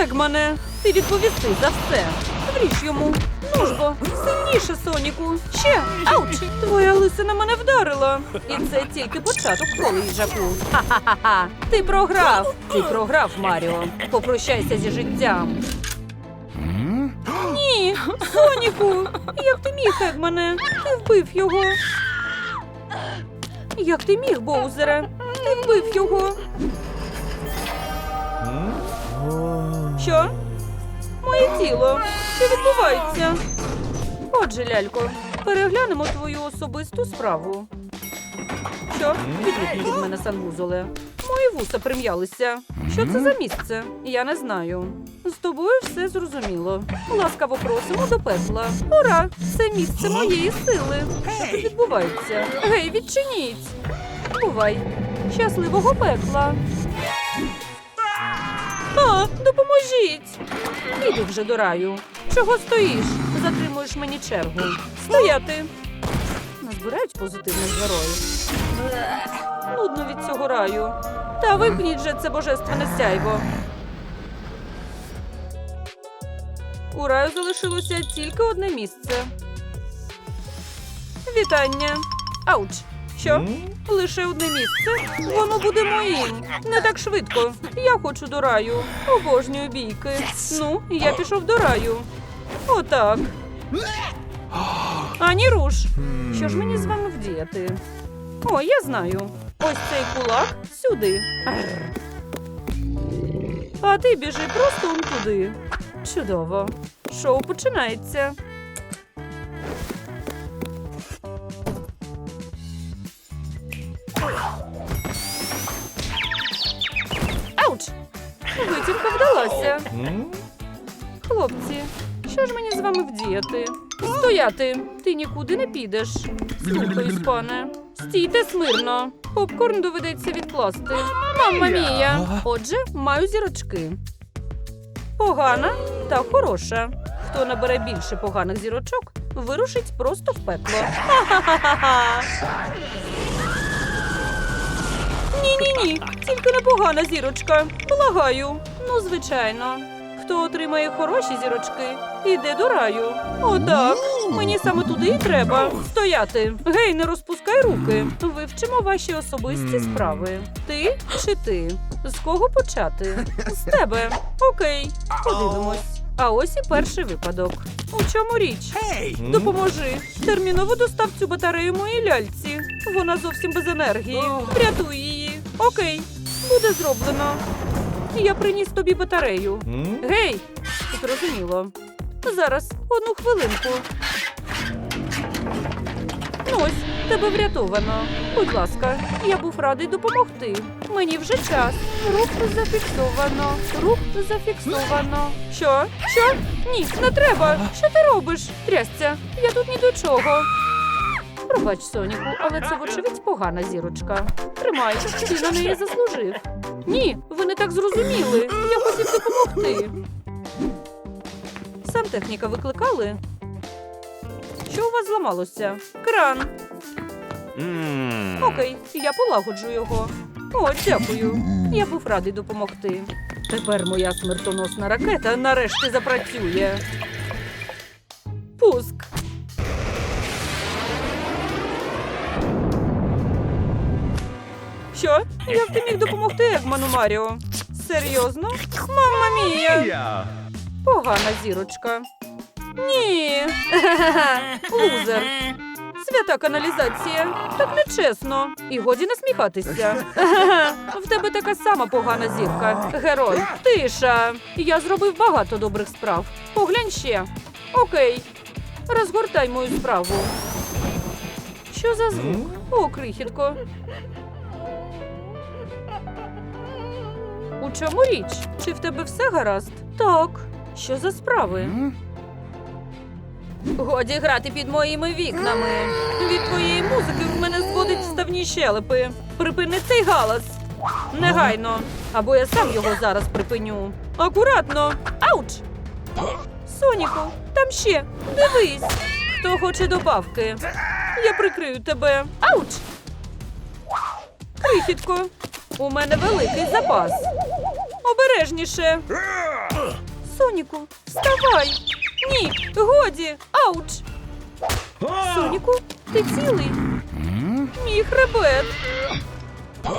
Егмане, ти відповісти за все. Вріж йому. Ну ж бо, сильніше, Соніку. Ще. Ауч! Твоя лисина мене вдарила. І це тільки початок коли їжаку. Ха-ха-ха. Ти програв. Ти програв, Маріо. Попрощайся зі життям. Ні, Соніку! Як ти міг, Егмане? Ти вбив його. Як ти міг, Боузере? Ти вбив його. Що? Моє тіло. Що відбувається? Отже, лялько, переглянемо твою особисту справу. Що? Відліпні від мене санвузоле. Мої вуса прим'ялися. Що це за місце? Я не знаю. З тобою все зрозуміло. Ласкаво просимо до пекла. Ура! Це місце моєї сили. Що тут відбувається? Гей, відчиніть! Бувай! Щасливого пекла! А, допоможіть! Іди вже до раю. Чого стоїш? Затримуєш мені чергу. Стояти! Назбирають позитивних героїв. Нудно від цього раю. Та вимкніть же це божественне сяйво. У раю залишилося тільки одне місце. Вітання. Ауч. Що? Лише одне місце. Воно буде моїм. Не так швидко. Я хочу до раю. Обожнюю бійки. Ну, я пішов до раю. Отак. Ані руш. Що ж мені з вами вдіяти? О, я знаю. Ось цей кулак сюди. А ти біжи просто он туди. Чудово. Шоу починається. Витівка вдалася. Хлопці, що ж мені з вами вдіяти? Стояти! Ти нікуди не підеш. Слухаюсь, пане. Стійте смирно. Попкорн доведеться відкласти. Мамма мія. Отже, маю зірочки. Погана та хороша. Хто набере більше поганих зірочок, вирушить просто в пекло. Ха-ха-ха-ха! Ні, ні, ні, тільки непогана зірочка. Благаю. Ну, звичайно. Хто отримає хороші зірочки, іде до раю. Отак. Мені саме туди і треба. Стояти. Гей, не розпускай руки. Вивчимо ваші особисті справи. Ти чи ти? З кого почати? З тебе. Окей, подивимось. А ось і перший випадок. У чому річ? Допоможи. Терміново достав цю батарею моїй ляльці. Вона зовсім без енергії. Врятуй її. Окей, буде зроблено. Я приніс тобі батарею. Гей! Зрозуміло. Зараз, одну хвилинку. Ну ось, тебе врятовано. Будь ласка, я був радий допомогти. Мені вже час. Рух зафіксовано. Рух зафіксовано. Що? Що? Ні, не треба. Що ти робиш? Трясця, я тут ні до чого. Пробач, Соніку, але це, вочевидь, погана зірочка. Тримай, ти на неї заслужив. Ні, ви не так зрозуміли. Я хотів допомогти. Сантехніка викликали? Що у вас зламалося? Кран. Окей, я полагоджу його. О, дякую. Я був радий допомогти. Тепер моя смертоносна ракета нарешті запрацює. Пуск. Що? Як ти міг допомогти Егману Маріо? Серйозно? Мамма мія! Погана зірочка. Ні. Лузер. Свята каналізація. Так нечесно. І годі насміхатися. В тебе така сама погана зірка. Герой. Тиша. Я зробив багато добрих справ. Поглянь ще. Окей. Розгортай мою справу. Що за звук? О, крихітко. У чому річ? Чи в тебе все гаразд? Так. Що за справи? Годі грати під моїми вікнами. Від твоєї музики в мене зводить вставні щелепи. Припини цей галас. Негайно. Або я сам його зараз припиню. Акуратно. Ауч! Соніку, там ще. Дивись. Хто хоче добавки? Я прикрию тебе. Ауч! Крихітко, у мене великий запас. Обережніше. Соніку, вставай! Ні, годі! Ауч! Соніку, ти цілий? Мій хребет.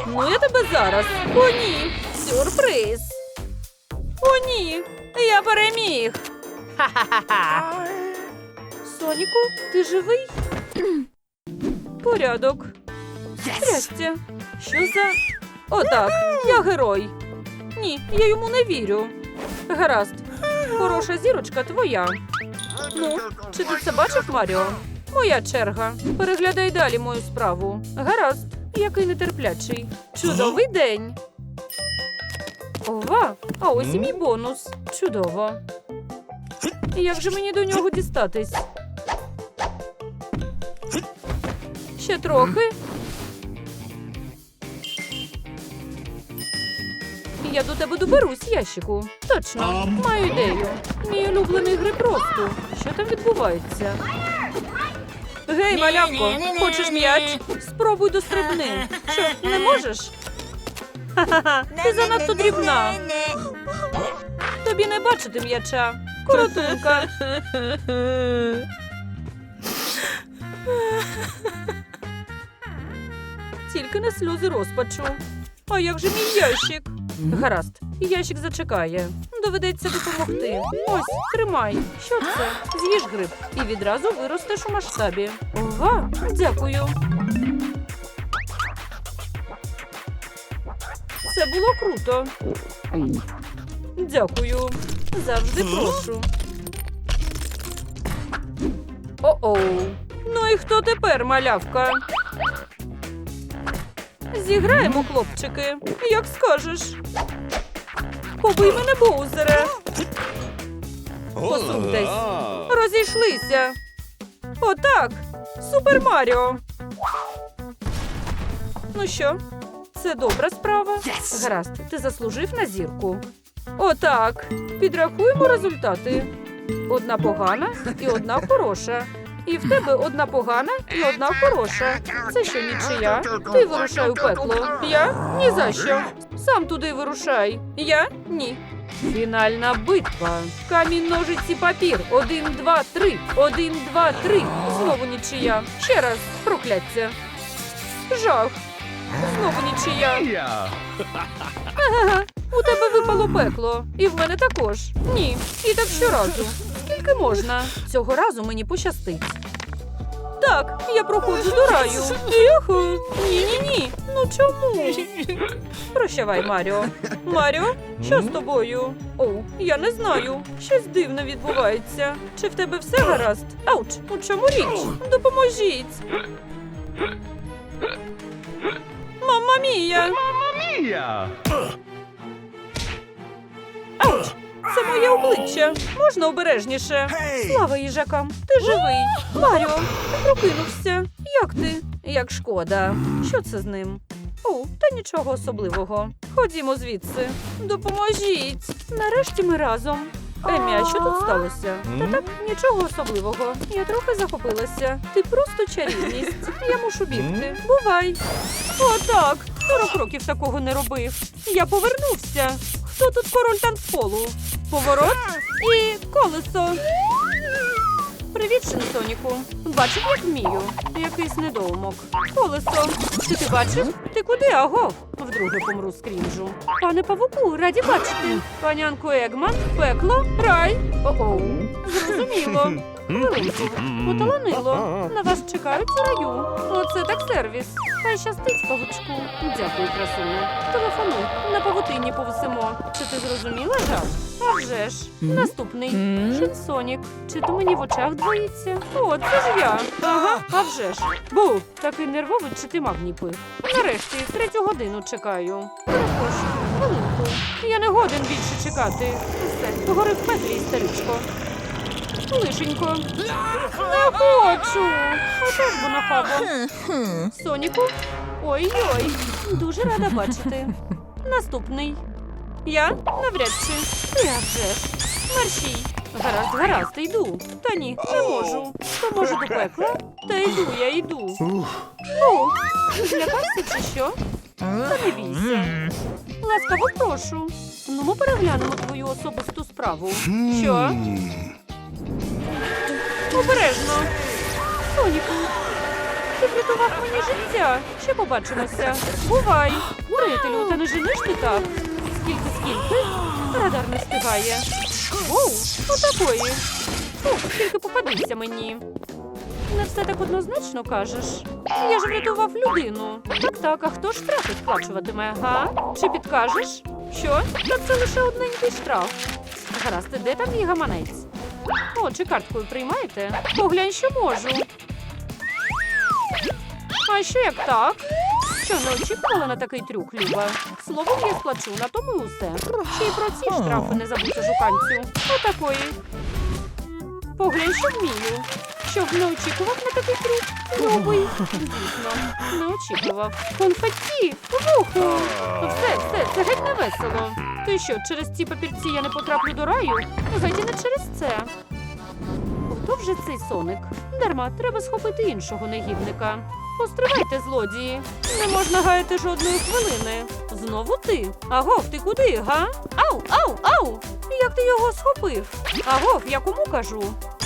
Ну, я тебе зараз. О, ні. Сюрприз. О, ні. Я переміг. Ха-ха-ха. Соніку, ти живий? Порядок. Трястя. Що за. Отак, я герой. Ні, я йому не вірю. Гаразд. Хороша зірочка твоя. Ну, чи ти це бачив, Маріо? Моя черга. Переглядай далі мою справу. Гаразд, який нетерплячий. Чудовий день. Ова, а ось і мій бонус. Чудово. Як же мені до нього дістатись? Ще трохи. Я до тебе доберусь, ящику. Точно, маю ідею. Мій улюблений грипросту. Що там відбувається? Гей, малявко, хочеш м'яч? Спробуй дострибни. Що, не можеш? Ха-ха-ха, ти занадто дрібна. Тобі не бачити м'яча. Коротунка. Тільки не сльози розпачу. А як же мій ящик? Гаразд, ящик зачекає. Доведеться допомогти. Ось, тримай. Що це? З'їж гриб і відразу виростеш у масштабі. Ова, дякую. Це було круто. Дякую. Завжди прошу. О-оу. Ну і хто тепер, малявка? Зіграємо, хлопчики. Як скажеш. Побий мене, Боузере. Посуньтесь. Розійшлися. Отак. Супер Маріо. Ну що, це добра справа? Гаразд, ти заслужив на зірку. Отак. Підрахуємо результати. Одна погана і одна хороша. І в тебе одна погана і одна хороша. Це що нічия? Ти вирушай у пекло. Я? Ні за що. Сам туди вирушай. Я? Ні. Фінальна битва. Камінь, ножиці, папір. Один, два, три. Один, два, три. Знову нічия. Ще раз. Прокляття. Жах. Знову нічия. У тебе випало пекло. І в мене також. Ні. І так щоразу. Скільки можна? Цього разу мені пощастить. Так, я проходжу до раю. Юху. Ні-ні-ні. Ну чому? Прощавай, Маріо. Маріо, що з тобою? О, я не знаю. Щось дивне відбувається. Чи в тебе все гаразд? Ауч, у чому річ? Допоможіть. Мамма мія! Mia! Ауч! Це моє обличчя. Можна обережніше. Слава їжакам, ти живий. Маріо, ти прокинувся. Як ти? Як шкода. Що це з ним? О, та нічого особливого. Ходімо звідси. Допоможіть. Нарешті ми разом. Емі, а що тут сталося? Та так, нічого особливого. Я трохи захопилася. Ти просто чарівність. Я мушу бігти. Бувай. О, так. Сорок років такого не робив. Я повернувся. Хто тут король танцполу? Поворот і колесо. Привіт, Шинсоніку. Бачив, як вмію. Якийсь недоумок. Колесо. Ти ти бачив? Ти куди, аго? Вдруге помру з крінжу. Пане павуку, раді бачити. Панянку Егман, пекло, рай. О-оу. Зрозуміло. Хвилинку. Поталанило. На вас чекають у раю. Оце так сервіс. Хай щастить павучку. Дякую, красуне. Телефонуй. На павутині повисимо. Чи ти зрозуміла, жах? А вже ж. Наступний. Шинсонік. Чи то мені в очах двоїться? О, це ж я. Ага, а вже ж. Бу, такий нервовий, чи ти магній пив. Нарешті, третю годину чекаю. Перепрошую, хвилинку. Я не годен більше чекати. Все, гори в петлі, старючко. Лишенько. Не хочу. Отож бо нахабо. Соніку? Ой-ой. Дуже рада бачити. Наступний. Я? Навряд чи. Я вже ж. Гаразд, гаразд, йду. Та ні, не можу. То можу до пекла? Та йду, я йду. О, злякався чи що? Та не бійся. Ласкаво прошу. Ну, ми переглянемо твою особисту справу. Що? Обережно. Соніку, ти врятував мені життя. Ще побачимося. Бувай. Приятелю, та не жениш ти так. Скільки, скільки? Радар не встигає. Воу, отакої. Фух, тільки попадися мені. Не все так однозначно кажеш. Я ж врятував людину. Так, так, а хто ж штрафи сплачуватиме, га? Чи підкажеш? Що? Та це лише одненький штраф. Гаразд, де там мій гаманець? О, чи карткою приймаєте? Поглянь, що можу. А що як так? Що не очікувала на такий трюк, Люба? Словом, я сплачу, на тому і усе. Ще й про ці штрафи не забудьте жуканцю. Отакої. Поглянь, що вмію. Щоб не очікував на такий трюк. Любий. Дійсно, не очікував. Конфетті! Вуху! Все, все, це геть не весело. Ти що, через ці папірці я не потраплю до раю? Геть і не через це. Хто вже цей соник? Дарма, треба схопити іншого негідника. Постривайте, злодії. Не можна гаяти жодної хвилини. Знову ти. Агов, ти куди, га? Ау, ау, ау! Як ти його схопив? Агов, я кому кажу?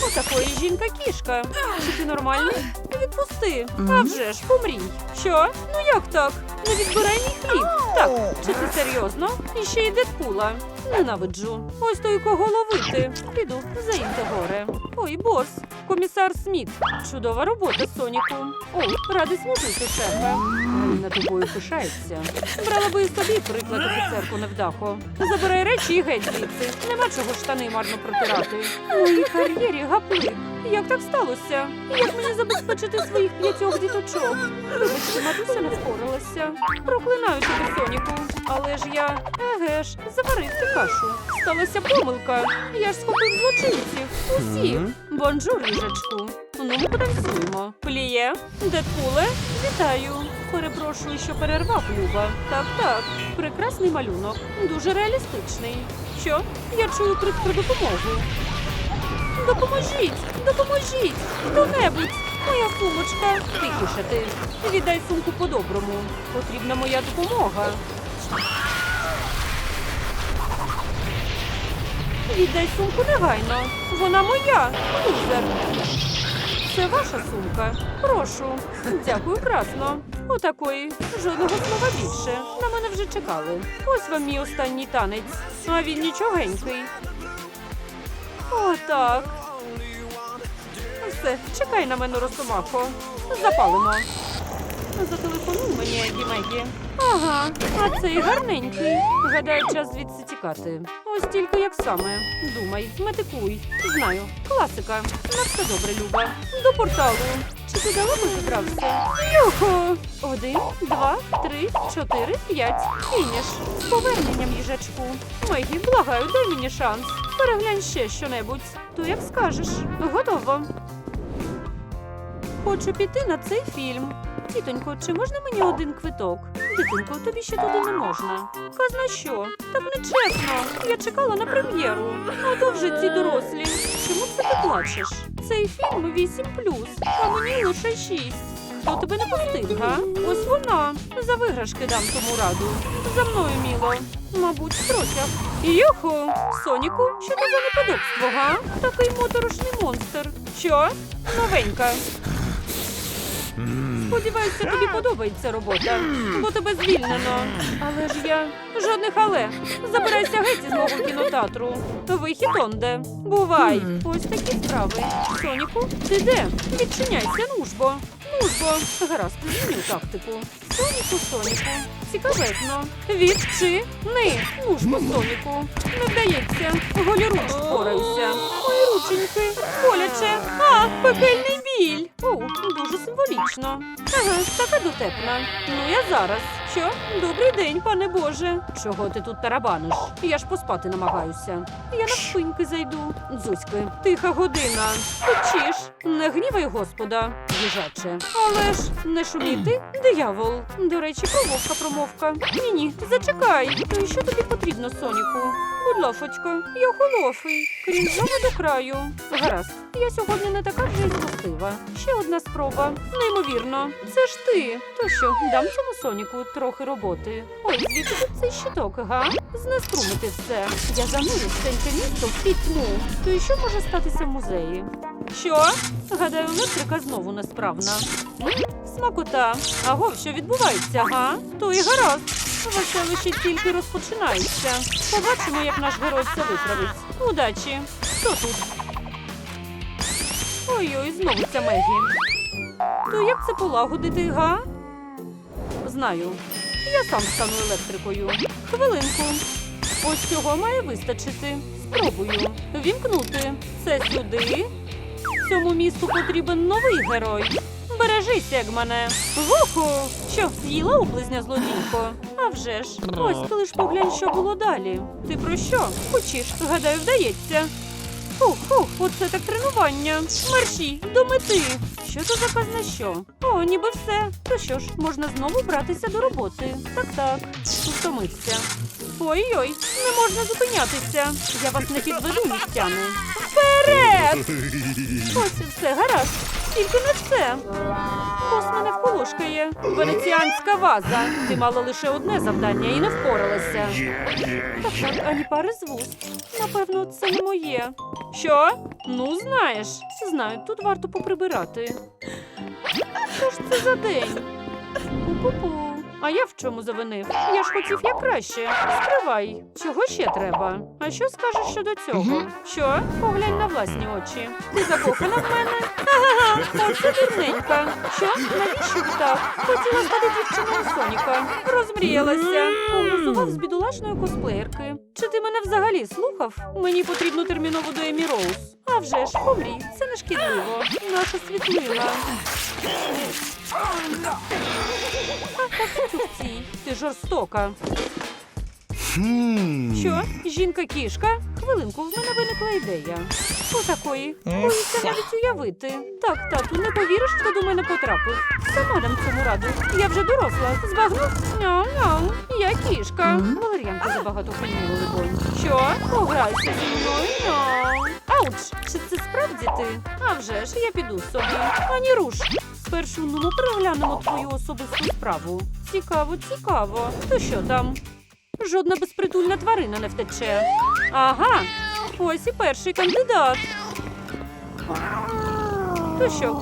Отакої жінка кішка. Чи ти нормальний? Відпусти. А вже ж, помрій. Що? Ну як так? Не відбирай мій хліб. Так, чи ти серйозно? І ще й Дедпула. Ненавиджу. Ось то й кого ловити. Піду, заїмте горе. Ой, бос, комісар Сміт. Чудова робота, Соніку. О, радий служити, шефе. На тобою пишається. Брала би і собі приклад офіцерку невдахо. Забирай речі і геть звідси. Нема чого штани марно протирати. У моїй кар'єрі гаплик. Як так сталося? Як мені забезпечити своїх п'ятьох діточок? Вибачте, матуся не впоралася. Проклинаю тебе, Соніку. Але ж я, еге ж, заварив ти кашу. Сталася помилка. Я ж схопив злочинців. Усіх. Бонжур, їжачку. Ну, ми потанцюємо. Пліє, Дедпуле, вітаю. Перепрошую, що перервав Люба. Так, так. Прекрасний малюнок. Дуже реалістичний. Що? Я чую крик про допомогу. Допоможіть! Допоможіть! Хто-небудь! Моя сумочка! Тихіше ти. Віддай сумку по-доброму. Потрібна моя допомога. Віддай сумку негайно. Вона моя. Лузер. Це ваша сумка. Прошу. Дякую красно. Отакої. Жодного слова більше. На мене вже чекали. Ось вам мій останній танець. А він нічогенький. О, так. Все, чекай на мене, Росомахо. Запалимо. Зателефонуй мені, Егі Мегі. Ага, а цей гарненький. Гадаю, час звідси тікати. Ось тільки як саме. Думай, метикуй. Знаю, класика. На все добре, Люба. До порталу. Чи ти далеко зібрався? Йохо! Один, два, три, чотири, п'ять. Фініш. З поверненням, їжачку. Мегі, благаю, дай мені шанс. Переглянь ще щонебудь. То як скажеш. Готово. Хочу піти на цей фільм. Тітонько, чи можна мені один квиток? Дитинко, тобі ще туди не можна. Казна що? Так нечесно. Я чекала на прем'єру. А то вже ці дорослі. Чому це ти плачеш? Цей фільм 8 а мені лише 6. Хто тебе не пустив, га? Ось вона. За виграшки дам тому раду. За мною, міло. Мабуть, протяг. Йоху! Соніку, що це за неподобство, га? Такий моторошний монстр. Що? Новенька. Сподіваюся, тобі подобається робота, бо тебе звільнено. Але ж я жодних але. Забирайся геть із мого кінотеатру. Вихід онде. Бувай. Ось такі справи. Соніку, ти де? Відчиняйся, нужбо. Нужбо. Гаразд, зміню тактику. Соніку, Соніку. Цікавезно. Відчини. Нужбо, Соніку. Не вдається. Голіруч впораюся. Мої рученьки. Боляче. А, пекельний біль. О, дуже символічно. Ага, така дотепна. Ну я зараз. Що? Добрий день, пане Боже. Чого ти тут тарабаниш? Я ж поспати намагаюся. Я навшпиньки зайду. Дзузьки, тиха година. Печіш. Не гнівай господа, їжаче. Але ж не шуміти, диявол. До речі, промовка, промовка. Ні, ні, зачекай. То що тобі потрібно, Соніку? Лафочка, я холофий. Крім знову до краю. Гаразд, я сьогодні не така вже й злостива. Ще одна спроба. Неймовірно. Це ж ти. То що, дам цьому Соніку трохи роботи. Ой, звідки тут цей щиток, га? Знеструмити все. Я занурю ценьке місто в пітьму. То і що може статися в музеї? Що? Гадаю, електрика знову несправна. Смакота. Аго, що відбувається, га? То і гаразд. Веселище тільки розпочинається. Побачимо, як наш герой все виправить. Удачі. Хто тут? Ой-ой, знову ця Мегі. То як це полагодити, га? Знаю. Я сам стану електрикою. Хвилинку. Ось цього має вистачити. Спробую. Вімкнути. Це сюди. Цьому місту потрібен новий герой. Бережися, як мене. Вуху! Що, з'їла облизня злодійко? А вже ж. Ось коли ж поглянь, що було далі. Ти про що? Хочеш, гадаю, вдається. Фух, фух, оце так тренування. Марші, до мети. Що це за казна що? О, ніби все. То що ж, можна знову братися до роботи. Так, так. Утомився. Ой-ой, не можна зупинятися. Я вас не підведу, містяни. Вперед! Ось все, гаразд. Тільки не це. Бос мене вколошкає. Венеціанська ваза. Ти мала лише одне завдання і не впоралася. Так, так, ані пари з вуст. Напевно, це не моє. Що? Ну, знаєш. Знаю, тут варто поприбирати. Що ж це за день? Пу-пу-пу. А я в чому завинив? Я ж хотів як краще. Стривай. Чого ще треба? А що скажеш щодо цього? Що? Поглянь на власні очі. Ти закохана в мене? Ага, оце дурненька. Що? Навіщо так? Хотіла стати дівчиною Соніка. Розмріялася. Поглузував з бідолашної косплеєрки. Чи ти мене взагалі слухав? Мені потрібно терміново до Емі Роуз. А вже ж, помрій, це не шкідливо. Наша світлина. Тюхці, ти жорстока. Що? Жінка-кішка? Хвилинку, в мене виникла ідея. Отакої. Боюся навіть уявити. Так, тату, не повіриш, хто до мене потрапив. Сама дам цьому раду. Я вже доросла. Збагнув? Няу-няу. Я кішка. Валер'янка забагато хвилює, либонь. Що? Пограйся зі мною. Няу. Ауч, чи це справді ти? А вже ж, я піду собі. Ані руш. Спершу ну переглянемо твою особисту справу. Цікаво, цікаво. То що там? Жодна безпритульна тварина не втече. Ага, ось і перший кандидат. То що,